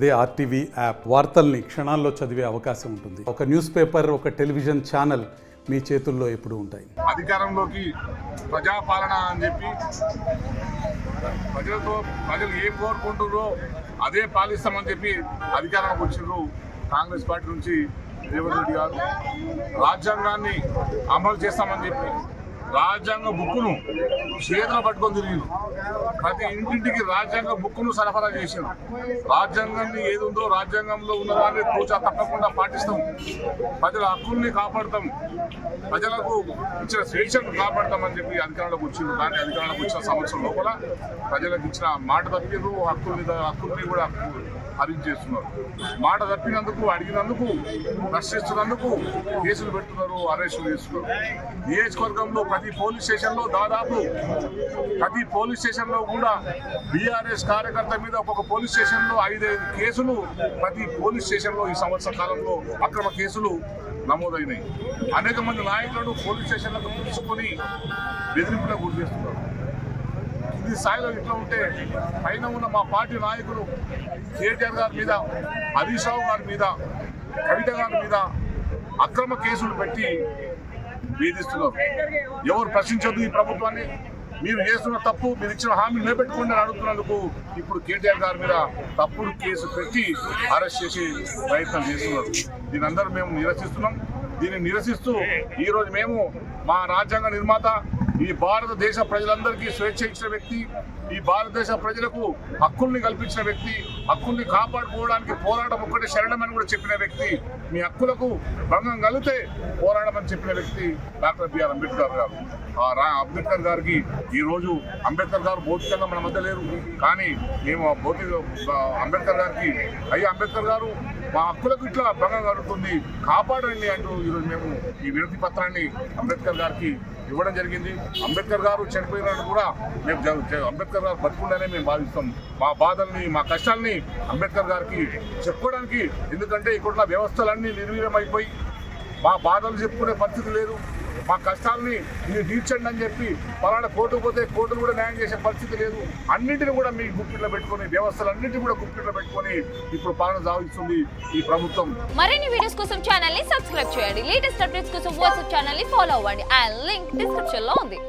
అదే RTV app వార్తల్ని క్షణాల్లో చదివే అవకాశం ఉంటుంది. ఒక న్యూస్ పేపర్ ఒక టెలివిజన్ ఛానల్ మీ చేతుల్లో ఎప్పుడు ఉంటాయి. అధికారంలోకి ప్రజాపాలన అని చెప్పి ప్రజలతో ప్రజలు ఏం కోరుకుంటున్నారో అదే పాలిస్తామని చెప్పి అధికారానికి వచ్చిండ్రు కాంగ్రెస్ పార్టీ నుంచి రేవంత్ రెడ్డి గారు. రాజ్యాంగాన్ని అమలు చేస్తామని చెప్పి రాజ్యాంగ బుక్కును చేతులు పట్టుకొని తిరిగిండు. ప్రతి ఇంటింటికి రాజ్యాంగ బుక్కును సరఫరా చేసిండు. రాజ్యాంగాన్ని ఏది ఉందో రాజ్యాంగంలో ఉన్నదాన్ని తూచా తప్పకుండా పాటిస్తాం. ప్రజల హక్కుల్ని కాపాడతాం. ప్రజలకు ఇచ్చిన స్వేచ్ఛను కాపాడతామని చెప్పి అధికారంలోకి వచ్చింది కానీ అధికారంలోకి వచ్చిన సంవత్సరం లోపల ప్రజలకు ఇచ్చిన మాట తప్పిరు హక్కుల్ని హక్కుల్ని కూడా హరించేస్తున్నారు. మాట తప్పినందుకు అడిగినందుకు ప్రశ్నిస్తున్నందుకు కేసులు పెడుతున్నారు అరెస్టులు చేస్తున్నారు. నియోజకవర్గంలో ప్రతి పోలీస్ స్టేషన్లో దాదాపు ప్రతి పోలీస్ స్టేషన్లో కూడా బీఆర్ఎస్ కార్యకర్త మీద ఒక్కొక్క పోలీస్ స్టేషన్లో ఐదైదు కేసులు ప్రతి పోలీస్ స్టేషన్లో ఈ సంవత్సర కాలంలో అక్రమ కేసులు నమోదైనాయి. అనేక మంది నాయకులను పోలీస్ స్టేషన్లకు పిలుచుకొని బెదిరింపులకు గురి చేస్తున్నారు. ఇది స్థాయిలో ఇట్లా ఉంటే పైన ఉన్న మా పార్టీ నాయకులు కేటీఆర్ గారి మీద హరీష్ రావు గారి మీద కవిత గారి మీద అక్రమ కేసులు పెట్టి వేధిస్తున్నారు. ఎవరు ప్రశ్నించొద్దు ఈ ప్రభుత్వాన్ని. మీరు చేస్తున్న తప్పు మీరు ఇచ్చిన హామీ నిలబెట్టుకోండి అని అడుగుతున్నందుకు ఇప్పుడు కేటీఆర్ గారి మీద తప్పుడు కేసు పెట్టి అరెస్ట్ చేసి ప్రయత్నం చేస్తున్నారు. దీని అందరూ మేము నిరసిస్తున్నాం. దీన్ని నిరసిస్తూ ఈరోజు మేము మా రాజ్యాంగ నిర్మాత ఈ భారతదేశ ప్రజలందరికీ స్వేచ్ఛ ఇచ్చిన వ్యక్తి ఈ భారతదేశ ప్రజలకు హక్కుల్ని కల్పించిన వ్యక్తి హక్కుల్ని కాపాడుకోవడానికి పోరాటం ఒక్కటే శరణమని కూడా చెప్పిన వ్యక్తి మీ హక్కులకు భంగం కలిగితే పోరాడమని చెప్పిన వ్యక్తి డాక్టర్ బిఆర్ అంబేద్కర్ గారు. ఆ రా అంబేద్కర్ గారికి ఈరోజు అంబేద్కర్ గారు భౌతికంగా మన మధ్య లేరు. కానీ మేము ఆ భౌతిక అంబేద్కర్ గారికి అయ్యా అంబేద్కర్ గారు మా హక్కులకు ఇట్లా భంగం కలుగుతుంది కాపాడండి అంటూ ఈరోజు మేము ఈ వినతి పత్రాన్ని అంబేద్కర్ గారికి ఇవ్వడం జరిగింది. అంబేద్కర్ గారు చనిపోయినట్టు కూడా మేము అంబేద్కర్ గారు బతుకుండానే మేము భావిస్తాం. మా బాధల్ని మా కష్టాల్ని అంబేద్కర్ గారికి చెప్పుకోవడానికి ఎందుకంటే ఇక్కడున్న వ్యవస్థలన్నీ నిర్వీర్యమైపోయి మా బాధలు చెప్పుకునే పరిస్థితి లేదు. మా కష్టాల్ని మీరు తీర్చండి అని చెప్పి పలానా కోర్టుకు పోతే కోర్టులు కూడా న్యాయం చేసే పరిస్థితి లేదు. అన్నింటిని కూడా మీ గుప్పిట్లో పెట్టుకొని వ్యవస్థలన్నింటినీ కూడా గుప్పిట్లో పెట్టుకొని ఇప్పుడు పాలన సాగిస్తుంది ఈ ప్రభుత్వం. మరిన్ని వీడియోస్ కోసం ఛానల్ని సబ్స్క్రైబ్ చేయండి. లేటెస్ట్ అప్డేట్స్ కోసం వాట్సాప్ ఛానల్ని ఫాలో అవ్వండి. అండ్ లింక్ డిస్క్రిప్షన్లో ఉంది.